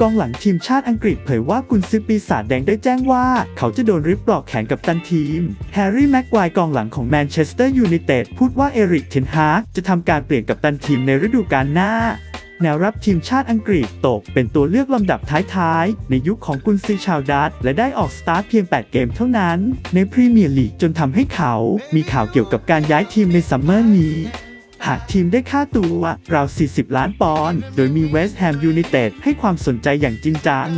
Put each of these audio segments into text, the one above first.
กองหลังทีมชาติอังกฤษเผยว่ากุนซือปีศาจแดงได้แจ้งว่า เขาจะโดนริบปลอกแขนกับตันทีม แฮร์รี่แม็กควายกองหลังของแมนเชสเตอร์ยูไนเต็ดพูดว่าเอริกเทนฮากจะทำการเปลี่ยนกับตันทีมในฤดูกาลหน้าแนวรับทีมชาติอังกฤษตกเป็นตัวเลือกลำดับท้ายๆ ในยุคของกุนซือชาวดัตและได้ออกสตาร์ทเพียง 8 เกมเท่านั้น ในพรีเมียร์ลีกจนทำให้เขา มีข่าวเกี่ยวกับการย้ายทีมในซัมเมอร์นี้ หากทีมได้ค่าตัวราว 40 ล้านปอนด์ โดยมีเวสต์แฮมยูไนเต็ดให้ความสนใจอย่างจริงจัง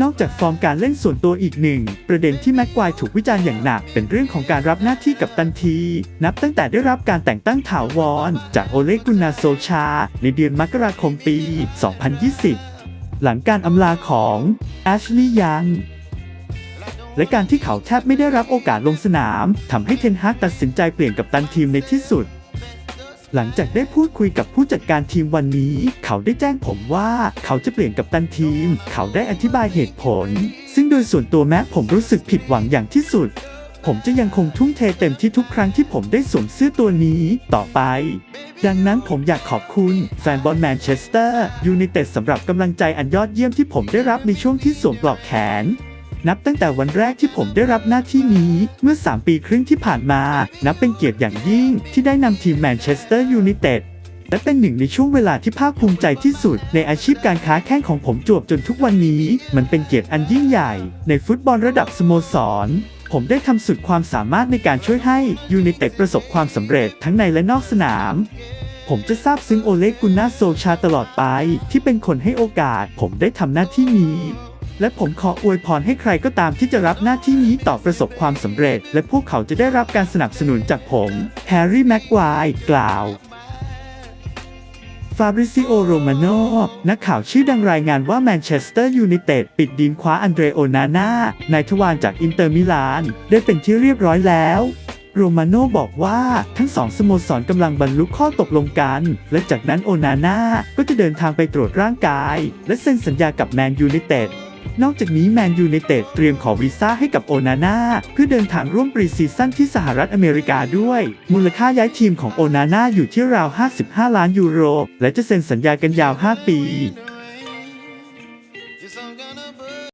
นอกจากฟอร์มการเล่นส่วนตัวอีกหนึ่ง ประเด็นที่แม็กควายถูกวิจารณ์อย่างหนัก เป็นเรื่องของการรับหน้าที่กับตันที นับตั้งแต่ได้รับการแต่งตั้งถาวร จากโอเลกุนนาโซชา ในเดือนมกราคมปี 2020 หลังการอำลาของแอชลีย์ยังและการที่เขาแทบไม่ได้รับโอกาสลงสนามทำให้เทนฮากตัดสินใจเปลี่ยนกับตันทีมในที่สุด หลังจากได้พูดคุยกับผู้จัดการทีมวันนี้ เขาได้แจ้งผมว่าเขาจะเปลี่ยนกับตันทีม เขาได้อธิบายเหตุผล ซึ่งโดยส่วนตัวแม้ผมรู้สึกผิดหวังอย่างที่สุด ผมจะยังคงทุ่มเทเต็มที่ทุกครั้งที่ผมได้สวมเสื้อตัวนี้ต่อไป ดังนั้นผมอยากขอบคุณแฟนบอลแมนเชสเตอร์ยูไนเต็ดสำหรับกำลังใจอันยอดเยี่ยมที่ผมได้รับในช่วงที่สวมปลอกแขน นับตั้งแต่วันแรกที่ผมได้รับหน้าที่นี้เมื่อ 3 ปีครึ่งที่ผ่านมา นับเป็นเกียรติอย่างยิ่งที่ได้นำทีมแมนเชสเตอร์ยูไนเต็ดและเป็นหนึ่งในช่วงเวลาที่ภาคภูมิใจที่สุด ในอาชีพการค้าแข่งของผมจวบจนทุกวันนี้ มันเป็นเกียรติอันยิ่งใหญ่ ในฟุตบอลระดับสโมสร ผมได้ทำสุดความสามารถในการช่วยให้ยูไนเต็ดประสบความสำเร็จทั้งในและนอกสนาม ผมจะซาบซึ้งโอเลกุนนาโซชาตลอดไป ที่เป็นคนให้โอกาส ผมได้ทำหน้าที่นี้ และผมขออวยพรให้ใครก็ตามที่จะรับหน้าที่นี้ต่อประสบความสำเร็จ และพวกเขาจะได้รับการสนับสนุนจากผมแฮร์รี่แม็กควายกล่าวฟาบริซิโอ โรมาโนนักข่าวชื่อดังรายงานว่าแมนเชสเตอร์ยูไนเต็ดปิดดีลคว้าอันเดรโอนาน่านายทวารจากอินเตอร์มิลาน ได้เป็นที่เรียบร้อยแล้ว โรมาโนบอกว่าทั้งสองสโมสรกำลังบรรลุข้อตกลงกัน และจากนั้นโอนาน่าก็จะเดินทางไปตรวจร่างกาย และเซ็นสัญญากับแมนยูไนเต็ด นอกจากนี้แมนยูในเตดเตรียมขอวีซ่าให้กับโอนาน่าเพื่อเดินทางร่วมปรีซีซั่นที่สหรัฐอเมริกาด้วย มูลค่าย้ายทีมของโอนาน่าอยู่ที่ราว 55 ล้านยูโร และจะเซ็นสัญญากันยาว 5 ปี